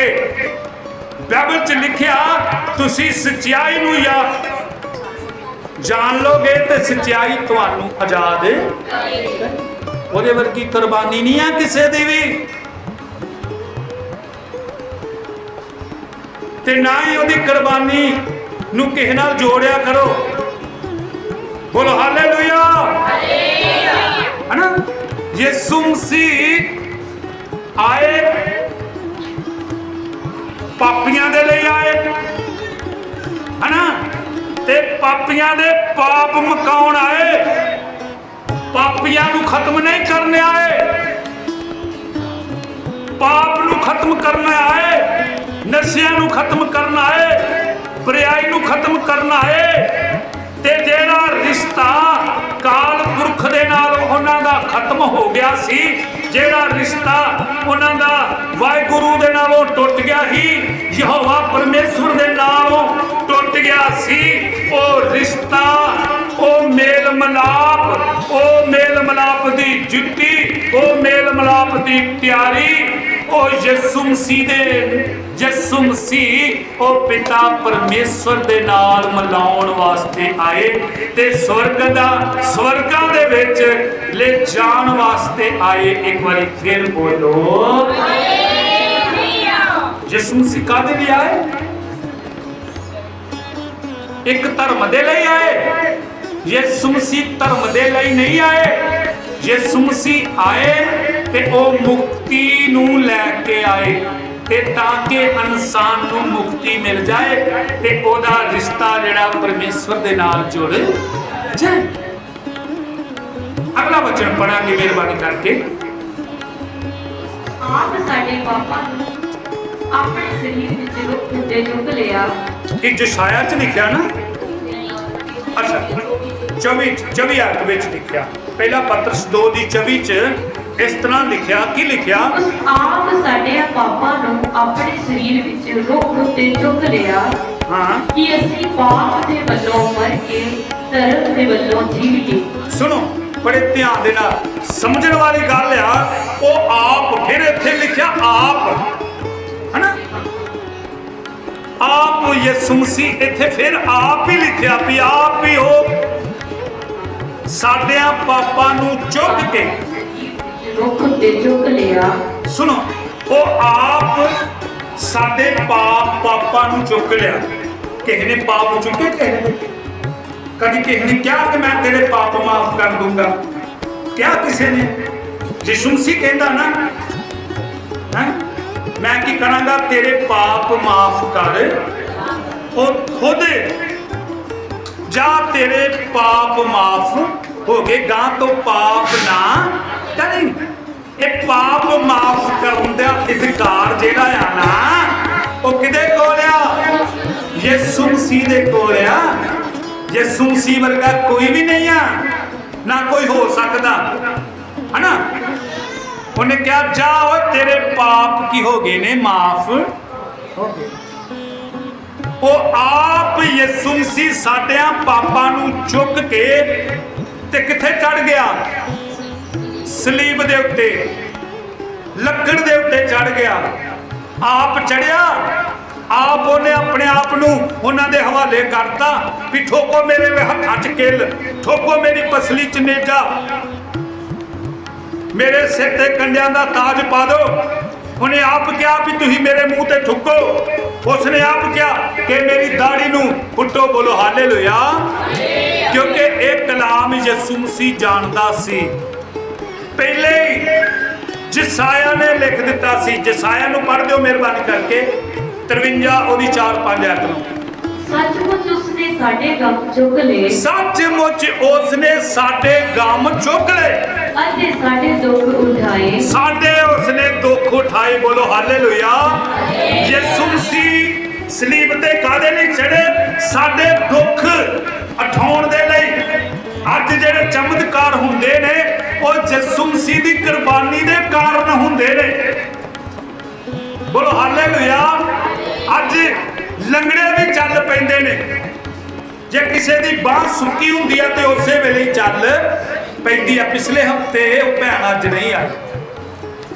ਕਰਕੇ ਬਾਈਬਲ 'ਚ ਲਿਖਿਆ ਤੁਸੀਂ ਸੱਚਾਈ ਨੂੰ ਜਾਂ ਜਾਣ ਲੋਗੇ ਤੇ ਸੱਚਾਈ ਤੁਹਾਨੂੰ ਆਜ਼ਾਦ ਉਹਦੇ ਵਰਗੀ ਕੁਰਬਾਨੀ ਨਹੀਂ ਆ ਕਿਸੇ ਦੀ ਵੀ। ਤੇ ਨਾ ਹੀ ਉਹਦੀ ਕੁਰਬਾਨੀ ਨੂੰ ਕਿਸੇ ਨਾਲ ਜੋੜਿਆ ਕਰੋ। ਬੋਲੋ ਹਾਲੇਲੂਇਆ ਹਨਾ? ਯਿਸੂ ਮਸੀਹ ਆਏ ਪਾਪੀਆਂ ਦੇ ਲਈ ਆਏ। ਹਨਾ? ਤੇ ਪਾਪੀਆਂ ਦੇ ਪਾਪ ਮਕਾਉਣ ਆਏ। ਪਾਪੀਆਂ ਨੂੰ ਖਤਮ ਨਹੀਂ ਕਰਨ ਆਏ। ਪਾਪ ਨੂੰ ਖਤਮ ਕਰਨ ਆਏ। ਨਸ਼ਿਆਂ ਨੂੰ ਖਤਮ ਕਰਨ ਆਏ। ਬੁਰਾਈ ਨੂੰ ਖਤਮ ਕਰਨ ਆਏ। ਤੇ ਜਿਹੜਾ ਰਿਸ਼ਤਾ ਕਾਲ ਪੁਰਖ ਦੇ ਨਾਲ ਉਹਨਾਂ ਦਾ ਖਤਮ ਹੋ ਗਿਆ ਸੀ ਜਿਹੜਾ ਰਿਸ਼ਤਾ ਉਹਨਾਂ ਦਾ ਵਾਹਿਗੁਰੂ ਦੇ ਨਾਲੋਂ ਟੁੱਟ ਗਿਆ ਸੀ, ਯਹੋਵਾ ਪਰਮੇਸ਼ਵਰ ਦੇ ਨਾਲੋਂ ਟੁੱਟ ਗਿਆ ਸੀ, ਉਹ ਰਿਸ਼ਤਾ, ਉਹ ਮੇਲ ਮਲਾਪ, ਉਹ ਮੇਲ ਮਲਾਪ ਦੀ ਜੁੱਤੀ, ਉਹ ਮੇਲ ਮਲਾਪ ਦੀ ਤਿਆਰੀ ਉਹ ਯਿਸੂ ਮਸੀਹ ਦੇ ਯਿਸੂ ਮਸੀਹ ਉਹ ਪਿਤਾ ਪਰਮੇਸ਼ਵਰ ਦੇ ਨਾਲ ਮਿਲਾਉਣ ਵਾਸਤੇ ਆਏ ਤੇ ਸਵਰਗ ਦਾ ਸਵਰਗਾਂ ਦੇ ਵਿੱਚ ਲੈ ਜਾਣ ਵਾਸਤੇ ਆਏ ਇੱਕ ਵਾਰੀ ਫਿਰ ਬੋਲੋ ਯਿਸੂ ਮਸੀਹ ਕਾਹਦੇ ਲਈ ਆਏ ਇੱਕ ਧਰਮ ਦੇ ਲਈ ਆਏ ਯਿਸੂ ਮਸੀਹ ਧਰਮ ਦੇ ਲਈ ਨਹੀਂ ਆਏ ਯਿਸੂ ਮਸੀਹ ਆਏ ਤੇ ਉਹ ਮੁਕਤ ਨੂੰ ਲੈ ਕੇ ਆਏ ਤੇ ਤਾਂ ਕਿ ਇਨਸਾਨ ਨੂੰ ਮੁਕਤੀ ਮਿਲ ਜਾਏ ਤੇ ਉਹਦਾ ਰਿਸ਼ਤਾ ਜਿਹੜਾ ਪਰਮੇਸ਼ਵਰ ਦੇ ਨਾਲ ਜੁੜ ਜਾਏ। ਅਗਲਾ ਵਚਨ ਪੜਾਂਗੇ ਮਿਹਰਬਾਨੀ ਕਰਕੇ। ਆਪ ਸਾਡੇ ਪਾਪਾ ਆਪਣੇ ਸਰੀਰ ਵਿੱਚ ਰੁੱਖ ਉੱਤੇ ਚੁੱਕ ਲਿਆ। ਇਹ ਜਸ਼ਾਇਆ ਚ ਲਿਖਿਆ ਨਾ। ਅੱਛਾ। 24 24 ਅੱਠ ਵਿੱਚ ਲਿਖਿਆ। ਪਹਿਲਾ ਪਤਰਸ 2 ਦੀ 24 ਚ ਇਸ ਤਰ੍ਹਾਂ ਲਿਖਿਆ ਕੀ ਲਿਖਿਆ? ਆਪ ਸਾਡੇ ਪਾਪਾ ਨੂੰ ਆਪਣੇ ਸਰੀਰ ਵਿੱਚ ਰੁੱਖ ਉੱਤੇ ਚੁੱਕ ਲਿਆ ਹਾਂ। ਕਿ ਅਸੀਂ ਪਾਪ ਦੇ ਵੱਲੋਂ ਮਰ ਕੇ ਧਰਮ ਦੇ ਵੱਲੋਂ ਜੀਵੀਏ ਸੁਣੋ ਬੜੇ ਧਿਆਨ ਦੇ ਨਾਲ। ਸਮਝਣ ਵਾਲੀ ਗੱਲ ਆ ਉਹ ਆਪ ਫਿਰ ਇੱਥੇ ਲਿਖਿਆ ਆਪ। ਹਨਾ? ਆਪ ਯਿਸੂ ਮਸੀਹ ਇੱਥੇ ਫਿਰ ਆਪ ਹੀ ਲਿਖਿਆ ਵੀ ਆਪ ਹੀ ਉਹ ਸਾਡਿਆਂ ਪਾਪਾਂ ਨੂੰ ਚੁੱਕ ਕੇ। ਰੁੱਖ ਉੱਤੇ ਚੁੱਕ ਲਿਆ। ਸੁਣੋ ਉਹ ਆਪ ਸਾਡੇ ਪਾਪ ਪਾਪਾਂ ਨੂੰ ਚੁੱਕ ਲਿਆ। ਕਿਸੇ ਨੇ ਪਾਪ ਚੁੱਕੇ ਕਿਸੇ ਨੇ ਕਦੀ ਕਿਸੇ ਨੇ ਕਿਹਾ ਕਿ ਮੈਂ ਤੇਰੇ ਪਾਪ ਮਾਫ ਕਰ ਦੂੰਗਾ। ਕਿਹਾ ਕਿਸੇ ਨੇ? ਯਿਸੂ ਮਸੀਹ ਕਹਿੰਦਾ ਨਾ ਹੈਂ? ਮੈਂ ਕੀ ਕਰਾਂਗਾ? ਤੇਰੇ ਪਾਪ ਮਾਫ ਕਰ। ਉਹ ਖੁਦ ਜਾ ਤੇਰੇ ਪਾਪ ਮਾਫ ਹੋ ਗਏ, ਗਾਂ ਤੋਂ ਪਾਪ ਨਾ ਕਰੀ। ਇਹ ਪਾਪ ਮਾਫ ਕਰਨ ਦਾ ਅਧਿਕਾਰ ਜਿਹੜਾ ਆ ਨਾ, ਉਹ ਕਿਹਦੇ ਕੋਲ ਆ? ਯਿਸੂ ਮਸੀਹ ਦੇ ਕੋਲ ਆ। ਯਿਸੂ ਮਸੀਹ ਵਰਗਾ ਕੋਈ ਵੀ ਨਹੀਂ ਆ, ਨਾ ਕੋਈ ਹੋ ਸਕਦਾ। ਹਨਾ? ਉਹਨੇ ਕਿਹਾ, ਜਾ ਓਏ, ਤੇਰੇ ਪਾਪ ਕੀ ਹੋ ਗਏ ਨੇ? ਮਾਫ ਹੋ ਗਏ। ਉਹ ਆਪ ਯਿਸੂ ਮਸੀਹ ਸਾਡਿਆਂ ਪਾਪਾਂ ਨੂੰ ਚੁੱਕ ਕੇ ਤੇ ਕਿੱਥੇ ਚੜ ਗਿਆ? ਸਲੀਬ ਦੇ ਉੱਤੇ, ਲੱਕੜ ਦੇ ਉੱਤੇ ਚੜ ਗਿਆ। ਆਪ ਚੜਿਆ, ਆਪ ਉਹਨੇ ਆਪਣੇ ਆਪ ਨੂੰ ਉਹਨਾਂ ਦੇ ਹਵਾਲੇ ਕਰਤਾ ਵੀ ਠੋਕੋ ਮੇਰੇ ਵੇ ਹੱਥਾਂ 'ਚ ਕਿੱਲ, ਠੋਕੋ ਮੇਰੀ ਪਸਲੀ 'ਚ ਨੇਜਾ। ਮੇਰੇ ਸਿਰ ਤੇ ਕੰਡਿਆਂ ਦਾ ਤਾਜ ਪਾ ਦਿਓ ਉਹਨੇ ਆਪ ਕਿਹਾ ਵੀ ਤੁਸੀਂ ਮੇਰੇ ਮੂੰਹ ਤੇ ਠੁੱਕੋ। ਉਸਨੇ ਆਪ ਕਿਹਾ ਕਿ ਮੇਰੀ ਦਾੜੀ ਨੂੰ ਪੁੱਟੋ ਬੋਲੋ, ਹਾਲੇਲੂਇਆ। ਕਿਉਂਕਿ ਇਹ ਕਲਾਮ ਯਿਸੂ ਮਸੀਹ ਜਾਣਦਾ ਸੀ। ਪਹਿਲੇ ਜਸਾਇਆ ਨੇ ਲਿਖ ਦਿੱਤਾ ਸੀ। ਜਸਾਇਆ ਨੂੰ ਪੜ੍ਹ ਦਿਓ ਮਿਹਰਬਾਨੀ ਕਰਕੇ। 53 ਉਹਦੀ 4-5 ਐਤ ਨੂੰ। ਸੱਚਮੁੱਚ ਉਸਨੇ ਸਾਡੇ ਗਮ ਚੁੱਕ ਲਏ। ਸੱਚਮੁੱਚ ਉਸਨੇ ਸਾਡੇ ਗਮ ਚੁੱਕ ਲਏ। ਅਤੇ ਸਾਡੇ ਦੁੱਖ ਉਠਾਏ। ਸਾਡੇ ਉਸਨੇ ਦੁੱਖ ਉਠਾਏ। ਬੋਲੋ ਹਾਲੇਲੂਇਆ। ਯਿਸੂ ਮਸੀਹ ਸਲੀਬ ਤੇ ਕਾਦੇ ਲਈ ਚੜੇ ਸਾਡੇ ਦੁੱਖ ਉਠਾਉਣ ਦੇ ਲਈ। ਅੱਜ ਜਿਹੜੇ ਚਮਤਕਾਰ ਹੁੰਦੇ ਨੇ, ਉਹ ਯਿਸੂ ਮਸੀਹ ਦੀ ਕੁਰਬਾਨੀ ਦੇ ਕਾਰਨ ਹੁੰਦੇ ਨੇ। ਬੋਲੋ ਹਾਲੇਲੂਇਆ। ਅੱਜ ਲੰਗੜੇ ਵੀ ਚੱਲ ਪੈਂਦੇ ਨੇ। ਜੇ ਕਿਸੇ ਦੀ ਬਾਹ ਸੁੱਕੀ ਹੁੰਦੀ ਆ ਤੇ ਉਸੇ ਵੇਲੇ ਚੱਲ ਪੈਂਦੀ ਆ। ਪਿਛਲੇ ਹਫ਼ਤੇ ਉਹ ਭੈਣ ਅੱਜ ਨਹੀਂ ਆਈ।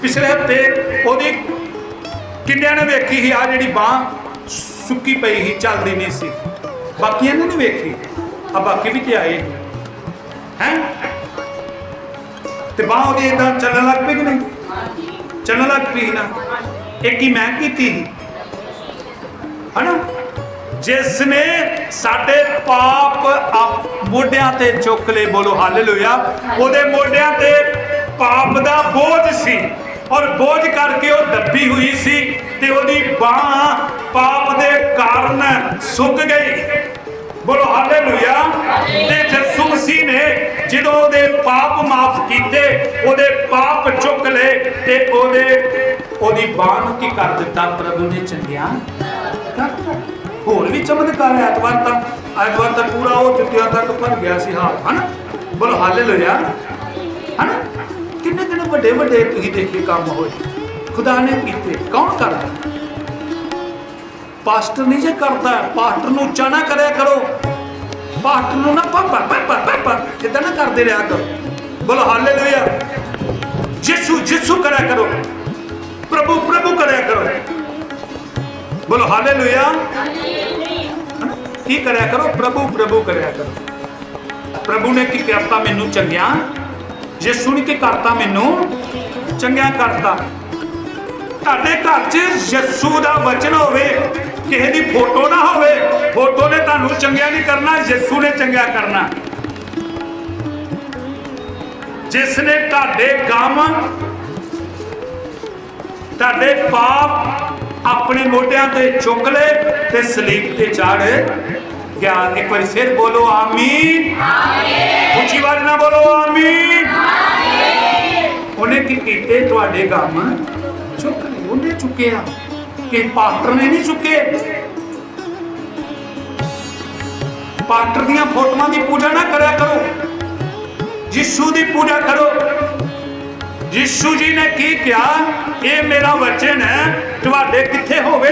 ਪਿਛਲੇ ਹਫ਼ਤੇ ਉਹਦੀ ਕਿੰਨਿਆਂ ਨੇ ਵੇਖੀ ਸੀ? ਆ ਜਿਹੜੀ ਬਾਹ ਸੁੱਕੀ ਪਈ ਸੀ, ਚੱਲਦੀ ਨਹੀਂ ਸੀ। ਬਾਕੀਆਂ ਨੇ ਨਹੀਂ ਵੇਖੀ? ਆ ਬਾਕੀ ਵੀ ਤੇ ਆਏ ਹੈ? ਤੇ ਬਾਹ ਉਹਦੀ ਇਦਾਂ ਚੱਲਣ ਲੱਗ ਪਈ ਕਿ ਨਹੀਂ? ਚੱਲਣ ਲੱਗ ਪਈ ਨਾ। ਇੱਕ ਹੀ ਮੈਂ ਕੀਤੀ ਹਨਾ? ਜਿਸ ਨੇ ਸਾਡੇ ਪਾਪ ਮੋਢਿਆਂ ਤੇ ਚੁੱਕ ਲਏ, ਬੋਲੋ ਹਾਲੇਲੂਇਆ ਉਹਦੇ ਮੋਢਿਆਂ ਤੇ ਪਾਪ ਦਾ ਬੋਝ ਸੀ ਔਰ ਬੋਝ ਕਰਕੇ ਉਹ ਦੱਬੀ ਹੋਈ ਸੀ ਤੇ ਉਹਦੀ ਬਾਹ ਪਾਪ ਦੇ ਕਾਰਨ ਸੁੱਕ ਗਈ। ਜਦੋਂ ਉਹਦੇ ਪਾਪ ਮਾਫ ਕੀਤੇ, ਉਹਦੇ ਪਾਪ ਚੁੱਕ ਲਏ ਤੇ ਉਹਦੇ, ਉਹਦੀ ਬਾਹ ਕੀ ਕਰ ਦਿੱਤਾ ਪ੍ਰਭੂ ਨੇ ਚੰਗਿਆ? ਹੋਰ ਵੀ ਚਮਤਕਾਰ ਐਤਵਾਰ ਤੱਕ ਐਤਵਾਰ ਤੱਕ ਪੂਰਾ ਹੋ ਚੁੱਕਿਆ ਤੱਕ ਭਰ ਗਿਆ ਸੀ ਹਾਲ, ਹਨਾ? ਬੋਲੋ ਹਾਲੇਲੂਇਆ ਹਨਾ? ਕਿੰਨੇ ਕਿੰਨੇ ਵੱਡੇ ਵੱਡੇ ਤੁਸੀਂ ਦੇਖੇ ਕੰਮ ਹੋਏ। ਖੁਦਾ ਨੇ ਕੀਤੇ। ਕੌਣ ਕਰਦਾ? ਪਾਸਟਰ ਨਹੀਂ ਜੇ ਕਰਦਾ, ਪਾਸਟਰ ਨੂੰ ਉੱਚਾ ਕਰਿਆ ਕਰੋ। ਪਾਸਟਰ ਨੂੰ ਨਾ ਪਾਪਾ ਪਾਪਾ ਪਾਪਾ ਕਿਦਾਂ ਨਾ ਕਰਦੇ ਰਿਹਾ ਕਰੋ। ਬੋਲੋ ਹਾਲੇਲੂਇਆ ਯਿਸੂ ਯਿਸੂ ਕਰਿਆ ਕਰੋ। ਪ੍ਰਭੂ ਪ੍ਰਭੂ ਕਰਿਆ ਕਰੋ। ਬੋਲੋ ਹਾਲੇਲੂਇਆ ਕੀ ਕਰਿਆ ਕਰੋ? ਪ੍ਰਭੂ ਪ੍ਰਭੂ ਕਰਿਆ ਕਰੋ। ਪ੍ਰਭੂ ਨੇ ਕੀ ਕਰਤਾ ਮੈਨੂੰ? ਚੰਗਿਆ। ਯਿਸੂ ਨੇ ਕੀ ਕਰਤਾ ਮੈਨੂੰ? ਚੰਗਿਆ ਕਰਤਾ। ਤੁਹਾਡੇ ਘਰ 'ਚ ਯਿਸੂ ਦਾ ਵਚਨ ਹੋਵੇ। ਕਿਸੇ ਦੀ ਫੋਟੋ ਨਾ ਹੋਵੇ। ਫੋਟੋ ਨੇ ਤੁਹਾਨੂੰ ਚੰਗਿਆ ਨਹੀਂ ਕਰਨਾ ਯਿਸੂ ਨੇ ਚੰਗਿਆ ਕਰਨਾ। ਜਿਸ ਨੇ ਤੁਹਾਡੇ ਕੰਮ ਤੁਹਾਡੇ ਪਾਪ ਆਪਣੇ ਮੋਢਿਆਂ ਤੇ ਚੁੱਕ ਲਏ ਤੇ ਸਲੀਬ ਤੇ ਚੜ। ਗਿਆ ਇੱਕ ਵਾਰੀ ਫਿਰ ਬੋਲੋ ਆਮੀਨ। ਆਮੀਨ। ਉੱਚੀ ਆਵਾਜ਼ ਨਾਲ ਬੋਲੋ ਆਮੀਨ। ਉਹਨੇ ਕੀ ਕੀਤੇ? ਤੁਹਾਡੇ ਕੰਮ ਚੁੱਕ ਲਏ ਉਹਨੇ ਚੁੱਕਿਆ। ਕਿ ਪਾਸਟਰ ਨੇ ਨਹੀਂ ਚੁੱਕੇ। ਪਾਸਟਰ ਦੀਆਂ ਫੋਟੋਆਂ ਦੀ ਪੂਜਾ ਨਾ ਕਰਿਆ ਕਰੋ। ਯਿਸੂ ਦੀ ਪੂਜਾ ਕਰੋ। ਯਿਸੂ ਜੀ ਨੇ ਕੀ ਕਿਹਾ? ਇਹ ਮੇਰਾ ਵਚਨ ਹੈ, ਤੁਹਾਡੇ ਕਿੱਥੇ ਹੋਵੇ?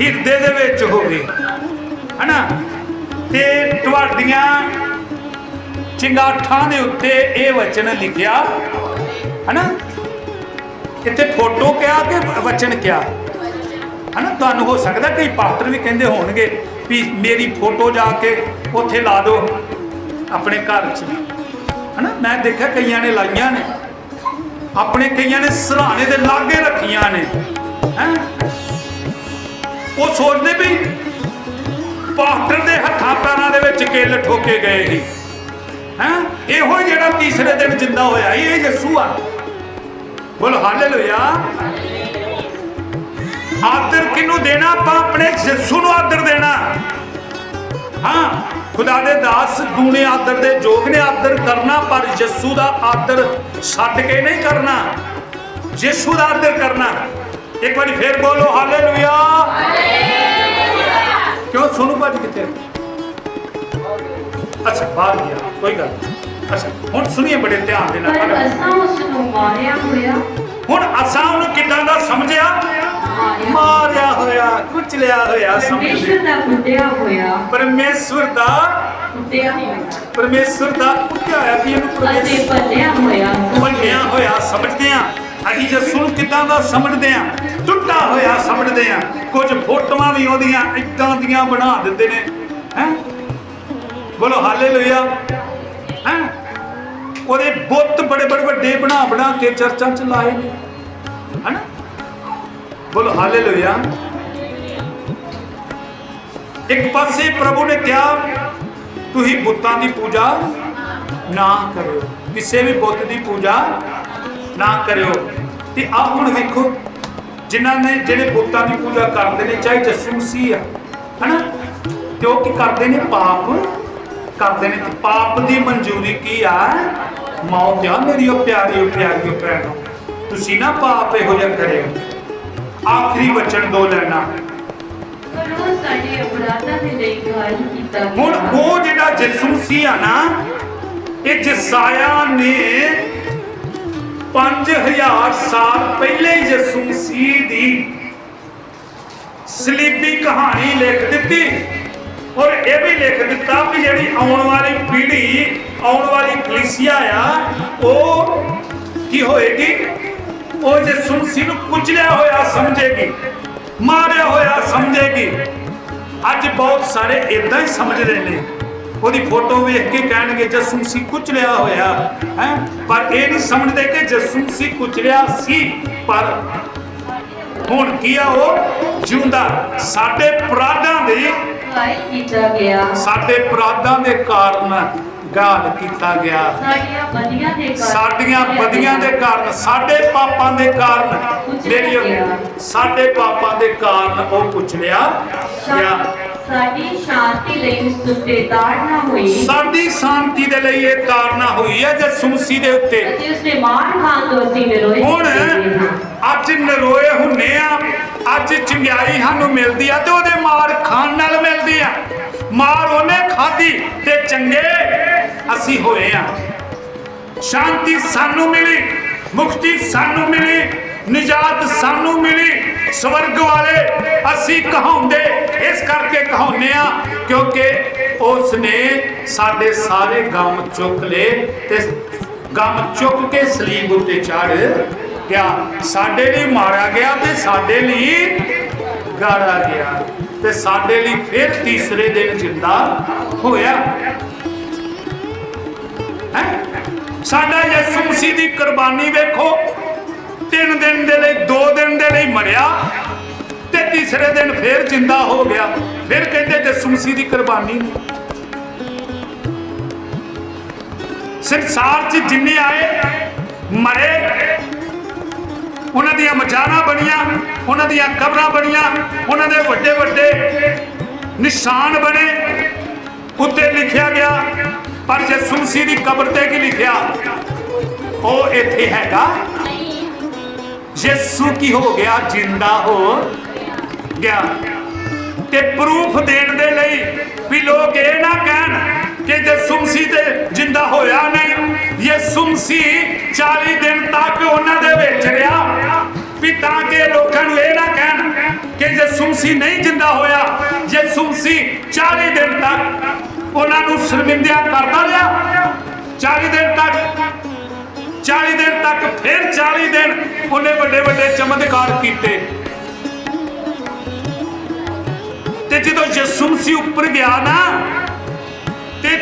ਹਿਰਦੇ ਦੇ ਵਿੱਚ ਹੋਵੇ। ਹਨਾ? ਤੇ ਤੁਹਾਡੀਆਂ ਚਿੰਗਾਠਾਂ ਦੇ ਉੱਤੇ ਇਹ ਵਚਨ ਲਿਖਿਆ। ਹਨਾ? ਇੱਥੇ ਫੋਟੋ ਕਿਹਾ ਕਿ ਵਚਨ ਕਿਹਾ ਹਨਾ, ਤੁਹਾਨੂੰ ਹੋ ਸਕਦਾ ਕਈ ਪਾਸਟਰ ਵੀ ਕਹਿੰਦੇ ਹੋਣਗੇ ਵੀ ਮੇਰੀ ਫੋਟੋ ਜਾ ਕੇ ਉੱਥੇ ਲਾ ਦਿਓ ਆਪਣੇ ਘਰ 'ਚ। ਹਨਾ, ਮੈਂ ਦੇਖਿਆ ਕਈਆਂ ਨੇ ਲਾਈਆਂ ਨੇ। ਆਪਣੇ ਕਈਆਂ ਨੇ ਸਰਾਣੇ ਦੇ ਲਾਗੇ ਰੱਖੀਆਂ ਨੇ। ਹੈ? ਉਹ ਸੋਚਦੇ ਵੀ ਪਾਸਟਰ ਦੇ ਹੱਥਾਂ ਪੈਰਾਂ ਦੇ ਵਿੱਚ ਕੇਲ ਠੋਕੇ ਗਏ ਸੀ। ਹੈ? ਇਹੋ ਹੀ ਜਿਹੜਾ ਤੀਸਰੇ ਦਿਨ ਜਿੰਦਾ ਹੋਇਆ, ਇਹ ਯਿਸੂ ਆ ਬੋਲ ਹਾਲੇਲੂਇਆ ਆਦਰ ਕਿਨੂੰ ਦੇਣਾ? ਆਪਾਂ ਆਪਣੇ ਯਿਸੂ ਨੂੰ ਆਦਰ ਦੇਣਾ। ਹਾਂ, ਖੁਦਾ ਦੇ ਦਾਸ ਦੂਣੇ ਆਦਰ ਦੇ ਯੋਗ ਨੇ ਆਦਰ ਕਰਨਾ, ਪਰ ਯਿਸੂ ਦਾ ਆਦਰ ਛੱਡ ਕੇ ਨਹੀਂ ਕਰਨਾ। ਯਿਸੂ ਦਾ ਆਦਰ ਕਰਨਾ। ਇੱਕ ਵਾਰੀ ਫੇਰ ਬੋਲੋ, ਹਾਲੇਲੂਇਆ। ਕਿਉਂ? ਸੋਨੂ ਭੱਜ ਕਿੱਥੇ? ਅੱਛਾ, ਬਾਹਰ ਗਿਆ। ਕੋਈ ਗੱਲ ਨਹੀਂ। ਅੱਛਾ ਹੁਣ ਸੁਣੀਏ ਬੜੇ ਧਿਆਨ ਦੇ ਨਾਲ ਪਰ ਅਸਾਂ ਉਸ ਨੂੰ ਮਾਰਿਆ ਹੋਇਆ। ਹੁਣ ਅਸਾਂ ਉਹਨੂੰ ਕਿਦਾਂ ਦਾ ਸਮਝਿਆ? ਮਾਰਿਆ। ਹੋਇਆ ਕੁਚਲਿਆ ਹੋਇਆ ਸਮਝਦੇ ਪਰਮੇਸ਼ਰ ਦਾ ਕੁੱਟਿਆ ਹੋਇਆ। ਪਰਮੇਸ਼ਵਰ ਦਾ ਕੁੱਟਿਆ ਹੋਇਆ। ਪਰਮੇਸ਼ਵਰ ਦਾ ਕੁੱਟਿਆ ਹੋਇਆ ਵੀ ਇਹਨੂੰ ਅਤੇ ਭੰਨਿਆ ਹੋਇਆ। ਸਮਝਦੇ ਆ ਅਸੀਂ ਯਿਸੂ ਨੂੰ ਕਿਦਾਂ ਦਾ ਸਮਝਦੇ ਆ ਟੁੱਟਾ ਹੋਇਆ ਸਮਝਦੇ ਆ ਕੁਝ ਫੋਟੋਆਂ ਵੀ ਉਹਦੀਆਂ ਇਦਾਂ ਦੀਆਂ ਬਣਾ ਦਿੰਦੇ ਨੇ। ਹੈ? ਬੋਲੋ ਹਾਲੇਲੂਇਆ। ਹੈ? ਉਹਦੇ ਬੁੱਤ ਬੜੇ ਬੜੇ ਵੱਡੇ ਬਣਾ ਬਣਾ ਕੇ ਚਰਚਾਂ ਚ ਲਾਏ ਨੇ। ਹਨਾ? ਬੋਲੋ, ਹਾਲੇਲੂਇਆ। ਇੱਕ ਪਾਸੇ ਪ੍ਰਭੂ ਨੇ ਕਿਹਾ, ਤੁਸੀਂ ਬੁੱਤਾਂ ਦੀ ਪੂਜਾ ਨਾ ਕਰਿਓ। ਕਿਸੇ ਵੀ ਬੁੱਤ ਦੀ ਪੂਜਾ ਨਾ ਕਰਿਓ। ਤੇ ਆ ਹੁਣ ਵੇਖੋ, ਜਿਨ੍ਹਾਂ ਨੇ, ਜਿਹੜੇ ਬੁੱਤਾਂ ਦੀ ਪੂਜਾ ਕਰਦੇ ਨੇ, ਚਾਹੇ ਯਿਸੂ ਮਸੀਹ ਆ, ਹਨਾ? ਤੇ ਉਹ ਕੀ ਕਰਦੇ ਨੇ? ਪਾਪ ਕਰਦੇ ਨੇ ਤੇ ਪਾਪ ਦੀ ਮਨਜ਼ੂਰੀ ਕੀ ਆ? ਮੌਤ ਆ ਮੇਰੀ ਉਹ ਪਿਆਰੀ ਉਹ ਪਿਆਰੀ ਉਹ ਭੈਣੋ ਤੁਸੀਂ ਨਾ ਪਾਪ ਇਹੋ ਜਿਹਾ ਕਰਿਓ। ਆਖਰੀ ਵਚਨ ਦੋ ਲੈਣਾ। ਹੁਣ ਉਹ ਜਿਹੜਾ ਯਿਸੂ ਸੀ ਆ ਨਾ, ਇਹ ਜਸਾਇਆ ਨੇ 5000 ਸਾਲ ਪਹਿਲੇ ਯਿਸੂ ਮਸੀਹ ਦੀ। ਸਲੀਬੀ ਕਹਾਣੀ ਲਿਖ ਦਿੱਤੀ। ਔਰ ਇਹ ਵੀ ਲਿਖ ਦਿੱਤਾ ਵੀ ਜਿਹੜੀ ਆਉਣ ਵਾਲੀ ਪੀੜ੍ਹੀ, ਆਉਣ ਵਾਲੀ ਕਲੀਸਿਆ ਆ, ਉਹ ਕੀ ਹੋਏਗੀ? ਉਹ ਜੇ ਸੁਣਸੀ ਨੂੰ ਕੁਚਲਿਆ ਹੋਇਆ ਸਮਝੇਗੀ, ਮਾਰਿਆ ਹੋਇਆ ਸਮਝੇਗੀ। ਅੱਜ ਬਹੁਤ ਸਾਰੇ ਇਦਾਂ ਹੀ ਸਮਝਦੇ ਨੇ। ਉਹਦੀ ਫੋਟੋ ਵੇਖ ਕੇ ਕਹਿਣਗੇ ਜਸੂ ਸੀ ਕੁਚਲਿਆ ਹੋਇਆ, ਹੈ? ਪਰ ਇਹ ਨਹੀਂ ਸਮਝਦੇ ਕਿ ਜਸੂ ਸੀ ਕੁਚਲਿਆ ਸੀ, ਪਰ ਹੁਣ ਕੀ ਆ ਉਹ? ਜਿਉਂਦਾ। ਸਾਡੇ ਅਪਰਾਧਾਂ ਦੀ ਭਲਾਈ ਕੀਤਾ ਗਿਆ ਸਾਡੇ ਅਪਰਾਧਾਂ ਦੇ ਕਾਰਨ ਗਾਲ ਕੀਤਾ ਗਿਆ। ਸਾਡੀਆਂ ਬਦੀਆਂ ਦੇ ਕਾਰਨ ਸਾਡੀਆਂ ਬਦੀਆਂ ਦੇ ਕਾਰਨ ਸਾਡੇ ਪਾਪਾਂ ਦੇ ਕਾਰਨ ਮੇਰੀ। ਸਾਡੇ ਪਾਪਾਂ ਦੇ ਕਾਰਨ ਉਹ ਕੁਚਲਿਆ ਗਿਆ। ਸਾਡੀ ਸ਼ਾਂਤੀ ਲਈ ਉਸ ਉੱਤੇ ਤਾੜਨਾ ਹੋਈ। ਸਾਡੀ ਸ਼ਾਂਤੀ ਦੇ ਲਈ ਇਹ ਤਾਰਨਾ ਹੋਈ ਹੈ ਜੇ ਸੁਮਸੀ ਦੇ ਉੱਤੇ। ਅਤੇ ਉਸਨੇ ਮਾਰ ਖਾਣ ਤੋਂ ਅਸੀਂ ਨਿਰੋਏ ਹੁਣ। ਅੱਜ ਅੱਜ ਚੰਗਿਆਈ ਸਾਨੂੰ ਮਿਲਦੀ ਆ ਤੇ ਉਹਦੇ ਮਾਰ ਖਾਣ ਨਾਲ ਮਿਲਦੀ ਆ। ਮਾਰ ਉਹਨੇ ਖਾਧੀ ਤੇ ਚੰਗੇ ਅਸੀਂ ਹੋਏ ਆ। ਸ਼ਾਂਤੀ ਸਾਨੂੰ ਮਿਲੀ, ਮੁਕਤੀ ਸਾਨੂੰ ਮਿਲੀ, ਨਿਜਾਤ ਸਾਨੂੰ ਮਿਲੀ। ਸਵਰਗ ਵਾਲੇ ਅਸੀਂ ਕਹਾਉਂਦੇ, ਇਸ ਕਰਕੇ ਕਹਾਉਂਦੇ ਆ, ਕਿਉਂਕਿ ਉਸ ਨੇ ਸਾਡੇ ਸਾਰੇ ਗਮ ਚੁੱਕ ਲਏ ਤੇ ਗਮ ਚੁੱਕ ਕੇ ਸਲੀਬ ਉੱਤੇ ਚੜ ਗਿਆ ਸਾਡੇ ਲਈ ਮਾਰਿਆ ਗਿਆ ਤੇ ਸਾਡੇ ਲਈ ਗਾੜਾ ਗਿਆ। ਤੇ ਸਾਡੇ ਲਈ ਫਿਰ ਤੀਸਰੇ ਦਿਨ ਜਿੰਦਾ ਹੋਇਆ। ਹੈ? ਸਾਡਾ ਯਿਸੂ ਮਸੀਹ ਦੀ ਕੁਰਬਾਨੀ ਵੇਖੋ। ਤਿੰਨ ਦਿਨ ਦੇ ਲਈ, ਦੋ ਦਿਨ ਦੇ ਲਈ ਮਰਿਆ। ਤੇ ਤੀਸਰੇ ਦਿਨ ਫਿਰ ਜਿੰਦਾ ਹੋ ਗਿਆ। ਫਿਰ ਕਹਿੰਦੇ ਯਿਸੂ ਮਸੀਹ ਦੀ ਕੁਰਬਾਨੀ ਸੰਸਾਰ 'ਚ ਜਿੰਨੇ ਆਏ, ਮਰੇ। ਉਹਨਾਂ ਦੀਆਂ ਮਚਾਰਾਂ ਬਣੀਆਂ, ਉਹਨਾਂ ਦੀਆਂ ਕਬਰਾਂ ਬਣੀਆਂ, ਉਹਨਾਂ ਦੇ ਵੱਡੇ ਵੱਡੇ ਨਿਸ਼ਾਨ ਬਣੇ, ਉੱਤੇ ਲਿਖਿਆ ਗਿਆ, ਪਰ ਯਿਸੂ ਦੀ ਕਬਰ ਤੇ ਕੀ ਲਿਖਿਆ? ਉਹ ਇੱਥੇ ਹੈਗਾ। ਯਿਸੂ ਕੀ ਹੋ ਗਿਆ? ਜਿੰਦਾ ਹੋ ਗਿਆ। ਤੇ ਪ੍ਰੂਫ ਦੇਣ ਦੇ ਲਈ ਵੀ ਲੋਕ ਇਹ ਨਾ ਕਹਿਣ ਕਿ ਯਿਸੂ ਤੇ ਜਿੰਦਾ ਹੋਇਆ ਨਹੀਂ ਯਿਸੂ 40 ਦਿਨ ਤੱਕ ਉਹਨਾਂ ਦੇ ਵਿੱਚ ਰਿਹਾ। ਵੀ ਤਾਂ ਕਿ ਲੋਕਾਂ ਨੂੰ ਇਹ ਨਾ ਕਹਿਣ ਕਿ ਯਿਸੂ ਨਹੀਂ ਜਿੰਦਾ ਹੋਇਆ ਯਿਸੂ 40 ਦਿਨ ਤੱਕ ਉਹਨਾਂ ਨੂੰ ਸ਼ਰਮਿੰਦਿਆ ਕਰਦਾ ਰਿਹਾ 40 ਦਿਨ ਤੱਕ 40 ਦਿਨ ਤੱਕ ਫਿਰ 40 ਦਿਨ ਉਹਨੇ ਵੱਡੇ ਵੱਡੇ ਚਮਤਕਾਰ ਕੀਤੇ। ਤੇ ਜਦੋਂ ਯਿਸੂ ਉੱਪਰ ਗਿਆ ਨਾ ਤੇ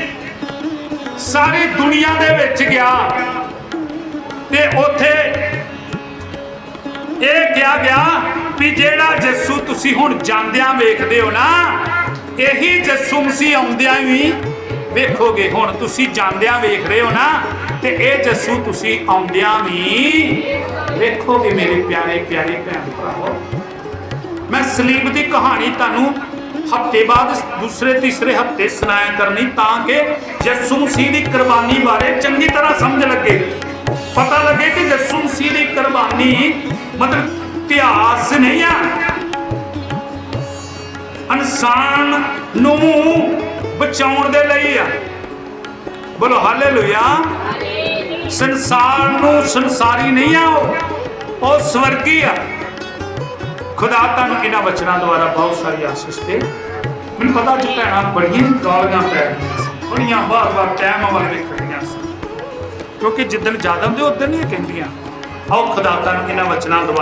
ਸਾਰੀ ਦੁਨੀਆ ਦੇ ਵਿੱਚ ਗਿਆ ਤੇ ਉੱਥੇ ਇਹ ਕਿਹਾ ਗਿਆ ਵੀ ਜਿਹੜਾ ਯਿਸੂ ਤੁਸੀਂ ਹੁਣ ਜਾਂਦਿਆਂ ਵੇਖਦੇ ਹੋ ਨਾ, ਇਹੀ ਜੱਸੂ ਮਸੀਹ ਆਉਂਦਿਆਂ ਵੀ ਵੇਖੋਗੇ। ਹੁਣ ਤੁਸੀਂ ਜਾਂਦਿਆਂ ਵੇਖ ਰਹੇ ਹੋ ਨਾ, ਤੇ ਇਹ ਜੱਸੂ ਤੁਸੀਂ ਆਉਂਦਿਆਂ ਵੀ ਵੇਖੋਗੇ ਮੇਰੇ ਪਿਆਰੇ ਪਿਆਰੇ ਭੈਣ ਭਰਾਵੋ। ਮੈਂ ਸਲੀਬ ਦੀ ਕਹਾਣੀ ਤੁਹਾਨੂੰ ਹਫ਼ਤੇ ਬਾਅਦ ਦੂਸਰੇ ਤੀਸਰੇ ਹਫ਼ਤੇ ਸੁਣਾਇਆ ਕਰਨੀ ਤਾਂ ਕਿ ਯਿਸੂ ਮਸੀਹ ਦੀ ਕੁਰਬਾਨੀ ਬਾਰੇ ਚੰਗੀ ਤਰ੍ਹਾਂ ਸਮਝ ਲੱਗੇ। ਪਤਾ ਲੱਗੇ ਕਿ ਯਿਸੂ ਮਸੀਹ ਦੀ ਕੁਰਬਾਨੀ ਮਤਲਬ ਇਤਿਹਾਸ ਨਹੀਂ ਆ। ਇਨਸਾਨ ਨੂੰ ਬਚਾਉਣ ਦੇ ਲਈ ਆ। ਬੋਲੋ ਹਾਲੇਲੂਇਆ। ਸੰਸਾਰ ਨੂੰ ਸੰਸਾਰੀ ਨਹੀਂ ਆ ਉਹ ਉਹ ਸਵਰਗੀ ਆ। ਖੁਦਾ ਤੁਹਾਨੂੰ ਇਹਨਾਂ ਵਚਨਾਂ ਦੁਆਰਾ ਬਹੁਤ ਸਾਰੀ ਆਸ਼ੀਸ਼ ਤੇ ਮੈਨੂੰ ਪਤਾ ਅੱਜ ਭੈਣਾਂ ਬੜੀਆਂ ਹੀ ਗਾਲੀਆਂ ਪੈ ਰਹੀਆਂ ਸੀ। ਬੜੀਆਂ ਵਾਰ-ਵਾਰ ਟਾਈਮ ਵੱਲ ਵੇਖ ਸੀ। ਕਿਉਂਕਿ ਜਿੱਦਣ ਜ਼ਿਆਦਾ ਹੁੰਦੇ ਉਦੋਂ ਨਹੀਂ ਇਹ ਕਹਿੰਦੀਆਂ, ਆਓ ਖੁਦਾ ਤੁਹਾਨੂੰ ਇਹਨਾਂ ਵਚਨਾਂ ਦੁਆਰਾ